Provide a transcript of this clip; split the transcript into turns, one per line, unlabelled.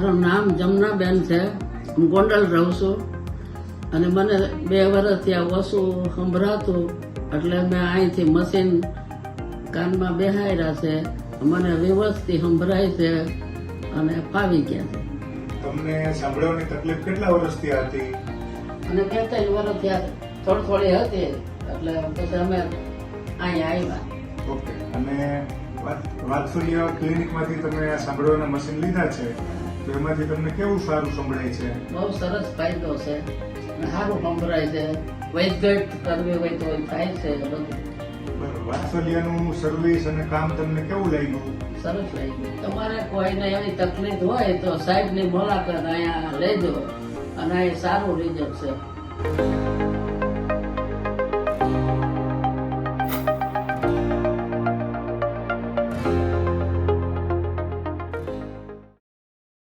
મારું નામ જમનાબેન છે. હું ગોંડલ રહું છું. અને મને બે વર્ષથી આ ઓછું સંભળાતું એટલે મેં અહીંથી મશીન કાનમાં બેહાડ્યા છે. મને વ્યવસ્થિત સંભળાય છે અને ફાવી ગયા છે.
તમને સાંભળવાની તકલીફ કેટલા વર્ષથી હતી?
અને બે ત્રણ વર્ષ ત્યાં થોડી થોડી હતી. એટલે પછી અમે અહીંયા આવ્યા.
ઓકે. અને વાત- વાત્સલ્ય ક્લિનિકમાંથી તમે સાંભળવાના મશીન લીધા છે? તો એમાંથી તમને કેવું સારું સંભળાય છે?
બહુ સરસ ફાયદો છે. સારું સંભળાય છે. વૈદ્યત કરવી હોય તો થાય છે બધું.
વાત્સલ્યનું સર્વિસ અને કામ તમને કેવું લાગ્યું?
સરસ લાગ્યું. તમારે કોઈને એવી તકલીફ હોય તો સાહેબની મુલાકાત અહીંયા લેજો. અને એ સારું રિઝલ્ટ છે.